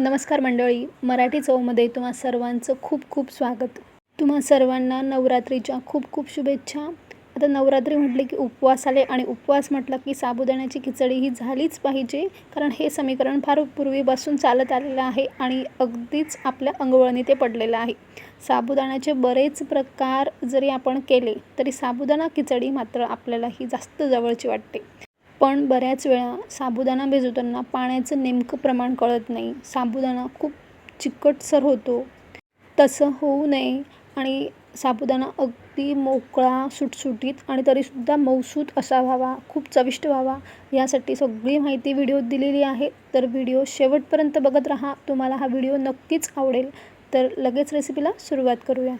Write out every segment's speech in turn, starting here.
नमस्कार मंडळी मराठी चवमध्ये तुम्हा सर्वांचं खूप खूप स्वागत. तुम्हा सर्वांना नवरात्रीच्या खूप खूप शुभेच्छा. आता नवरात्री म्हटले की उपवास आले आणि उपवास म्हटलं की साबुदाण्याची खिचडी ही झालीच पाहिजे कारण हे समीकरण फार पूर्वीपासून चालत आलेलं आहे आणि अगदीच आपल्या अंगवळणी ते पडलेलं आहे. साबुदाण्याचे बरेच प्रकार जरी आपण केले तरी साबुदाणा खिचडी मात्र आपल्याला ही जास्त जवळची वाटते. पण बऱ्याच वेळा साबुदाणा भिजवताना पाण्याचं नेमकं प्रमाण कळत नाही. साबुदाणा खूप चिकटसर होतो. तसं होऊ नये आणि साबुदाणा अगदी मोकळा सुटसुटीत आणि तरीसुद्धा मऊसूत असा व्हावा खूप चविष्ट व्हावा यासाठी सगळी माहिती व्हिडिओत दिलेली आहे. तर व्हिडिओ शेवटपर्यंत बघत राहा. तुम्हाला हा व्हिडिओ नक्कीच आवडेल. तर लगेच रेसिपीला सुरुवात करूया.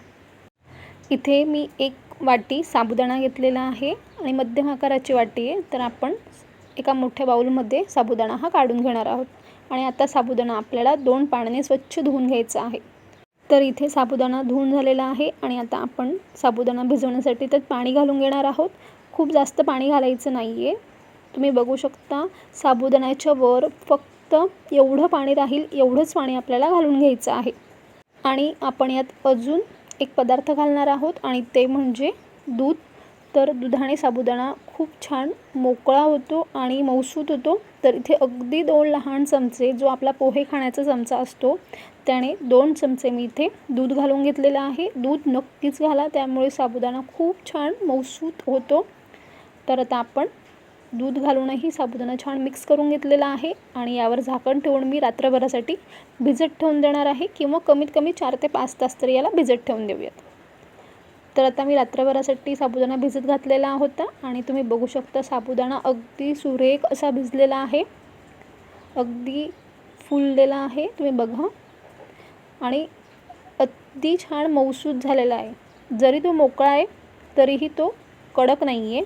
इथे मी एक वाटी साबुदाणा घेतलेला आहे. आणि मध्यम आकाराची वाटी आहे तर आपण एका मोठ्या बाऊलमध्ये साबुदाणा हा काढून घेणार आहोत. आणि आता साबुदाणा आपल्याला दोन पाण्याने स्वच्छ धुवून घ्यायचा आहे. तर इथे साबुदाणा धुवून झालेला आहे आणि आता आपण साबुदाणा भिजवण्यासाठी त्यात पाणी घालून घेणार आहोत. खूप जास्त पाणी घालायचं नाही आहे तुम्ही बघू शकता साबुदाण्याच्या वर फक्त एवढं पाणी राहील एवढंच पाणी आपल्याला घालून घ्यायचं आहे. आणि आपण यात अजून एक पदार्थ घालणार आहोत आणि ते म्हणजे दूध. तर दुधाने साबुदाणा खूप छान मोकळा होतो आणि मऊसूत होतो. तर इथे अगदी दोन लहान चमचे जो आपला पोहे खाण्याचा चमचा असतो त्याने दोन चमचे मी इथे दूध घालून घेतलेलं आहे. दूध नक्कीच घाला त्यामुळे साबुदाणा खूप छान मऊसूत होतो. तर आता आपण दूध घालूनही साबुदाणा छान मिक्स करून घेतलेला आहे आणि यावर झाकण ठेवून मी रात्रभरासाठी भिजत ठेवून देणार आहे किंवा कमीत कमी चार ते पाच तास तरी याला भिजत ठेवून देऊयात. तर आता मी रात्रभरासाठी साबुदाणा भिजत घातलेला होता आणि तुम्ही बघू शकता साबुदाणा अगदी सुरेख असा भिजलेला आहे. अगदी फुललेला आहे. तुम्ही बघा. आणि अगदी छान मऊसूत झालेला आहे. जरी तो मोकळा आहे तरीही तो कडक नाही आहे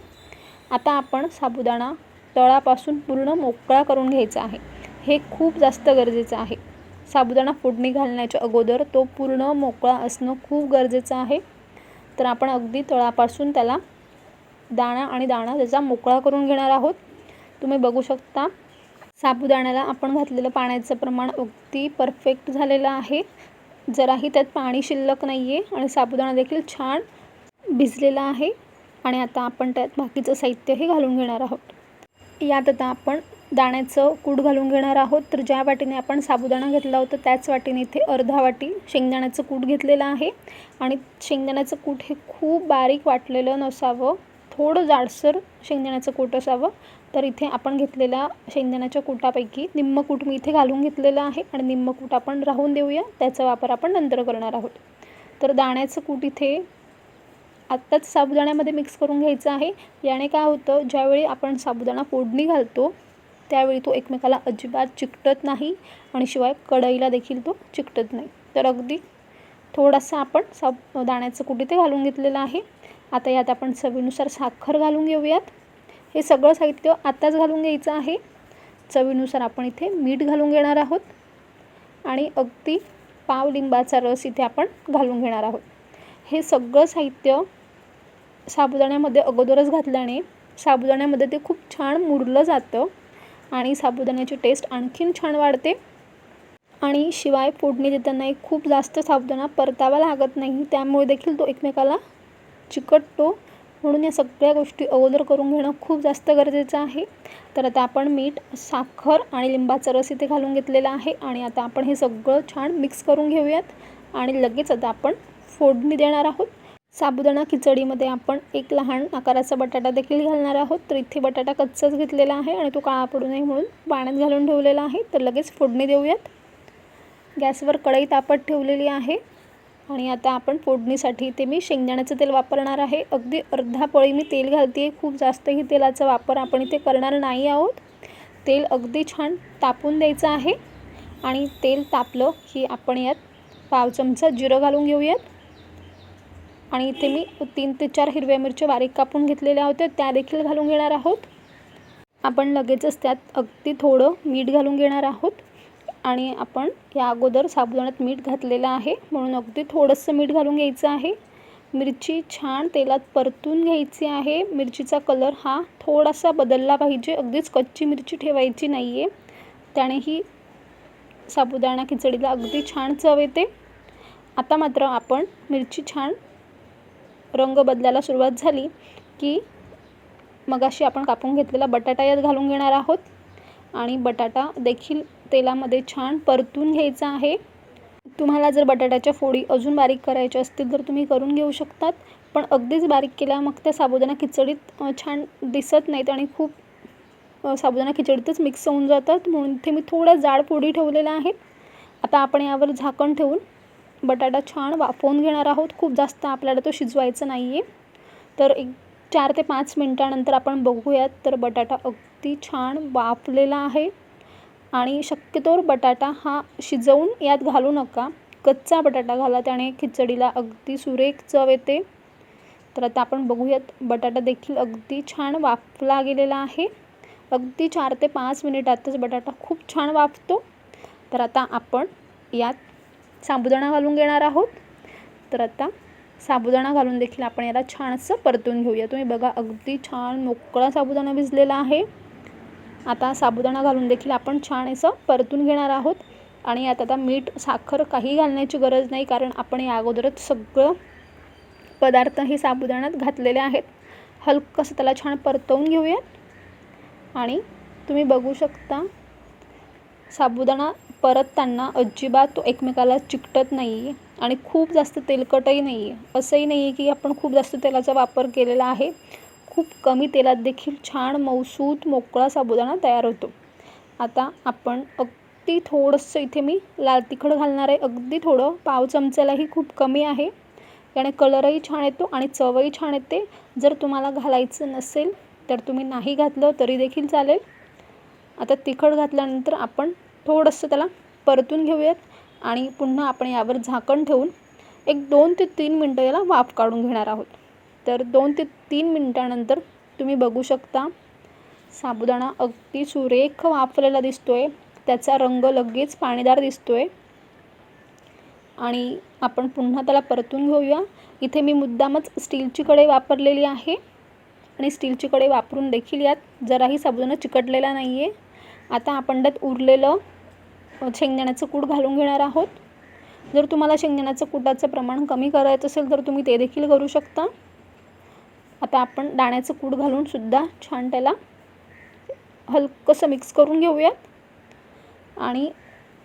आता आपण साबुदाणा तळापासून पूर्ण मोकळा करून घ्यायचा आहे. हे खूप जास्त गरजेचं आहे. साबुदाणा फोडणी घालण्याच्या अगोदर तो पूर्ण मोकळा असणं खूप गरजेचं आहे. तर आपण अगदी तळापासून त्याला दाणा आणि दाणा त्याचा मोकळा करून घेणार आहोत. तुम्ही बघू शकता साबुदाण्याला आपण घातलेलं पाण्याचं प्रमाण अगदी परफेक्ट झालेलं आहे. जराही त्यात पाणी शिल्लक नाही आहे आणि साबुदाणा देखील छान भिजलेला आहे. आणि आता आपण त्यात बाकीचं साहित्यही घालून घेणार आहोत. यात आता आपण दाण्याचं कूट घालून घेणार आहोत. तर ज्या वाटीने आपण साबुदाणा घेतला होता त्याच वाटीने इथे अर्धा वाटी शेंगदाण्याचं कूट घेतलेलं आहे. आणि शेंगदाण्याचं कूट हे खूप बारीक वाटलेलं नसावं. थोडं जाडसर शेंगदाण्याचं कूट असावं. तर इथे आपण घेतलेल्या शेंगदाण्याच्या कूटापैकी निम्म कूट मी इथे घालून घेतलेलं आहे. आणि निम्म कूट आपण राहून देऊया. त्याचा वापर आपण नंतर करणार आहोत. तर दाण्याचं कूट इथे आत्ताच साबुदाण्यामध्ये मिक्स करून घ्यायचं आहे. याने काय होतं ज्यावेळी आपण साबुदाणा फोडणी घालतो त्यावेळी तो एकमेकाला अजिबात चिकटत नाही आणि शिवाय कढईला देखील तो चिकटत नाही. तर अगदी थोडासा आपण साब दाण्याचं कुठे ते घालून घेतलेलं आहे. आता यात आपण चवीनुसार साखर घालून घेऊयात. हे सगळं साहित्य आत्ताच घालून घ्यायचं आहे. चवीनुसार आपण इथे मीठ घालून घेणार आहोत. आणि अगदी पाव लिंबाचा रस इथे आपण घालून घेणार आहोत. हे सगळं साहित्य साबुदाण्यामध्ये अगोदरच घातल्याने साबुदाण्यामध्ये ते खूप छान मुरलं जातं. आणि साबुदाण्याची टेस्ट आणखीन छान वाढते. आणि शिवाय फोडणी देतानाही खूप जास्त साबुदाणा परतावा लागत नाही. त्यामुळे देखील तो एकमेकाला चिकटतो. म्हणून या सगळ्या गोष्टी अगोदर करून घेणं खूप जास्त गरजेचं आहे. तर आता आपण मीठ साखर आणि लिंबाचा रस इथे घालून घेतलेला आहे. आणि आता आपण हे सगळं छान मिक्स करून घेऊयात. आणि लगेच आता आपण फोडणी देणार आहोत. साबुदाणा खिचडीमध्ये आपण एक लहान आकाराचा बटाटा देखील घालणार आहोत. तर इथे बटाटा कच्चाच घेतलेला आहे आणि तो काळा पडू नये म्हणून पाण्यात घालून ठेवलेला आहे. तर लगेच फोडणी देऊयात. गॅसवर कढई तापत ठेवलेली आहे आणि आता आपण फोडणीसाठी ते मी शेंगदाण्याचं तेल वापरणार आहे. अगदी अर्धा पळी मी तेल घालते आहे खूप जास्तही तेलाचा वापर आपण इथे करणार नाही आहोत. तेल अगदी छान तापून द्यायचं आहे आणि तेल तापलं की आपण यात पाव चमचा जिरं घालून घेऊयात. आणि इथे मी तीन ते चार हिरव्या मिरच्या बारीक कापून घेतलेल्या होत्या त्या देखील घालून घेणार आहोत. आपण लगेचच त्यात अगदी थोडं मीठ घालून घेणार आहोत. आणि आपण या अगोदर साबुदाण्यात मीठ घातलेलं आहे म्हणून अगदी थोडंसं मीठ घालून घ्यायचं आहे. मिरची छान तेलात परतून घ्यायची आहे. मिरचीचा कलर हा थोडासा बदलला पाहिजे अगदीच कच्ची मिरची ठेवायची नाही आहे त्याने ही साबुदाणा खिचडीला अगदी छान चव येते. आता मात्र आपण मिरची छान रंग बदलायला सुरुवात झाली की मगाशी आपण कापून घेतलेला बटाटा यात घालून घेणार आहोत. आणि बटाटा देखील तेलामध्ये छान परतून घ्यायचा आहे. तुम्हाला जर बटाट्याच्या फोडी अजून बारीक करायच्या असतील तर तुम्ही करून घेऊ शकतात. पण अगदीच बारीक केल्या मग त्या साबुदाणा खिचडीत छान दिसत नाहीत आणि खूप साबुदाणा खिचडीतच मिक्स होऊन जातात. म्हणून इथे मी थोडा जाड फोडी ठेवलेल्या आहेत आता आपण यावर झाकण ठेवून बटाटा छान वाफवून घेणार आहोत. खूप जास्त आपल्याला तो शिजवायचा नाही आहे तर एक चार ते पाच मिनटानंतर आपण बघूयात. तर बटाटा अगदी छान वाफलेला आहे. आणि शक्यतोवर बटाटा हा शिजवून यात घालू नका. कच्चा बटाटा घाला त्याने खिचडीला अगदी सुरेख चव येते. तर आता आपण बघूयात. बटाटा देखील अगदी छान वाफला गेलेला आहे. अगदी चार ते पाच मिनिटातच बटाटा खूप छान वाफतो. तर आता आपण यात साबुदाणा घालून घेणार आहोत. तर आता साबुदाणा घालून देखील आपण याला छानसं परतून घेऊया. तुम्ही बघा अगदी छान मोकळा साबुदाणा भिजलेला आहे. आता साबुदाणा घालून देखील आपण छान असं परतून घेणार आहोत. आणि यात आता मीठ साखर काही घालण्याची गरज नाही कारण आपण या अगोदरच सगळं पदार्थ हे साबुदाण्यात घातलेले आहेत. हलकंसं त्याला छान परतवून घेऊयात. आणि तुम्ही बघू शकता साबुदाणा परतताना अजिबात तो एकमेकाला चिकटत नाही आहे आणि खूप जास्त तेलकटही नाही आहे असंही नाही आहे की आपण खूप जास्त तेलाचा वापर केलेला आहे. खूप कमी तेलात देखील छान मऊसूत मोकळा साबुदाणा तयार होतो. आता आपण अगदी थोडंसं इथे मी लाल तिखट घालणार आहे. अगदी थोडं पाव चमचालाही खूप कमी आहे. याने कलरही छान येतो आणि चवही छान येते. जर तुम्हाला घालायचं नसेल तर तुम्ही नाही घातलं तरी देखील चालेल. आता तिखट घातल्यानंतर आपण थोडंसं त्याला परतून घेऊयात आणि पुन्हा आपण यावर झाकण ठेवून एक दोन ते तीन मिनटं याला वाफ काढून घेणार आहोत. तर दोन ते तीन मिनटानंतर तुम्ही बघू शकता साबुदाणा अगदी सुरेख वाफलेला दिसतो आहे त्याचा रंग लगेच पाणीदार दिसतो आहे आणि आपण पुन्हा त्याला परतून घेऊया. इथे मी मुद्दामच स्टीलची कढई वापरलेली आहे आणि स्टीलची कढई वापरून देखील यात जराही साबुदाणा चिकटलेला नाही आहे आता आपण त्यात उरलेलं शेंगदाण्याचं कूट घालून घेणार आहोत. जर तुम्हाला शेंगदाण्याचं कुटाचं प्रमाण कमी करायचं असेल तर तुम्ही ते देखील करू शकता. आता आपण दाण्याचं कूट घालून सुद्धा छान त्याला हलकंसं मिक्स करून घेऊयात. आणि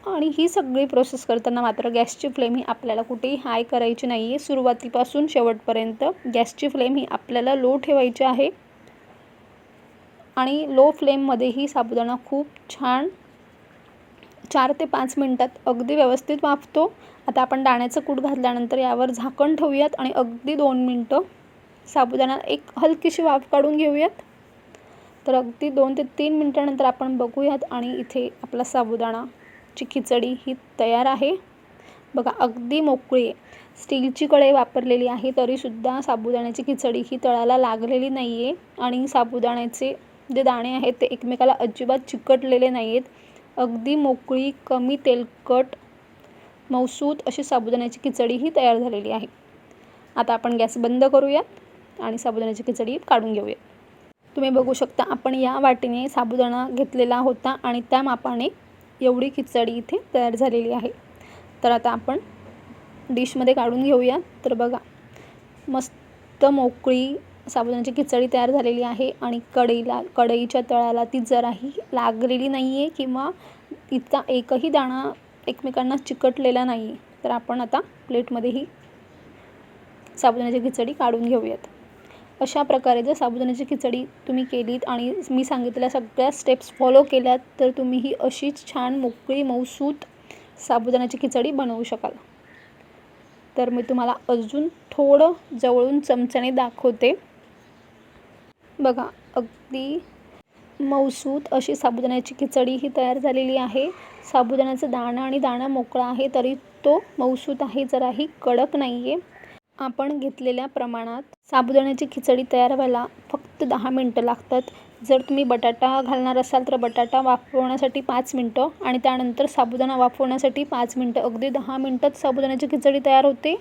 आणि ही सगळी प्रोसेस करताना मात्र गॅसची फ्लेम ही आपल्याला कुठेही हाय करायची नाही आहे सुरुवातीपासून शेवटपर्यंत गॅसची फ्लेम ही आपल्याला लो ठेवायची आहे. आणि लो फ्लेममध्येही साबुदाणा खूप छान चार ते पाच मिनटात अगदी व्यवस्थित वाफतो. आता आपण दाण्याचं कूट घातल्यानंतर यावर झाकण ठेवूयात आणि अगदी दोन मिनटं साबुदाणा एक हलकीशी वाफ काढून घेऊयात. तर अगदी दोन ते तीन मिनटानंतर आपण बघूयात आणि इथे आपला साबुदाणाची खिचडी ही तयार आहे. बघा अगदी मोकळी आहे. स्टीलची कढई वापरलेली आहे तरीसुद्धा साबुदाण्याची खिचडी ही तळाला लागलेली नाही आहे आणि साबुदाण्याचे जे दाणे आहेत ते एकमेकाला अजिबात चिकटलेले नाही आहेत अगदी मोकळी कमी तेलकट मऊसूत अशी साबुदाण्याची खिचडीही तयार झालेली आहे. आता आपण गॅस बंद करूयात आणि साबुदाण्याची खिचडी काढून घेऊयात तुम्ही बघू शकता आपण या वाटीने साबुदाणा घेतलेला होता आणि त्या मापाने एवढी खिचडी इथे तयार झालेली आहे. तर आता आपण डिशमध्ये काढून घेऊया. तर बघा मस्त मोकळी साबुदाण्याची खिचडी तयार झालेली आहे आणि कढईला कढईच्या तळाला ती जराही लागलेली नाही आहे किंवा इतका एकही दाणा एकमेकांना चिकटलेला नाही आहे तर आपण आता प्लेटमध्ये ही साबुदाण्याची खिचडी काढून घेऊयात. अशा प्रकारे जर साबुदाण्याची खिचडी तुम्ही केलीत आणि मी सांगितलेल्या सगळ्या स्टेप्स फॉलो केल्यात तर तुम्ही ही अशीच छान मोकळी मऊसूत साबुदाण्याची खिचडी बनवू शकाल. तर मी तुम्हाला अजून थोडं जवळून चमच्याने दाखवते. बघा अगदी मऊसूत अशी साबुदाण्याची खिचडी ही तयार झालेली आहे. साबुदाण्याचा दाणा आणि दाणा मोकळा आहे तरी तो मऊसूत आहे जराही कडक नाही आहे आपण घेतलेल्या प्रमाणात साबुदाण्याची खिचडी तयार व्हायला फक्त दहा मिनटं लागतात. जर तुम्ही बटाटा घालणार असाल तर बटाटा वाफवण्यासाठी पाच मिनटं आणि त्यानंतर साबुदाणा वाफवण्यासाठी पाच मिनटं. अगदी दहा मिनटात साबुदाण्याची खिचडी तयार होते.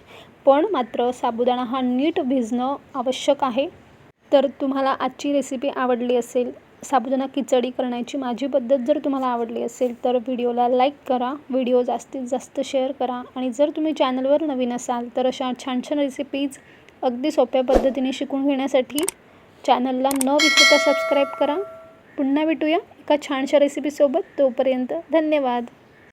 पण मात्र साबुदाणा हा नीट भिजणं आवश्यक आहे. तर तुम्हाला आजची रेसिपी आवडली असेल साबुदाणा खिचडी करण्याची माझी पद्धत जर तुम्हाला आवडली असेल तर व्हिडिओला लाईक करा व्हिडिओ जास्तीत जास्त शेअर करा आणि जर तुम्ही चॅनलवर नवीन असाल तर अशा छान छान रेसिपीज अगदी सोप्या पद्धतीने शिकून घेण्यासाठी चॅनलला न विसरता सबस्क्राईब करा. पुन्हा भेटूया एका छानशा रेसिपीसोबत तोपर्यंत धन्यवाद.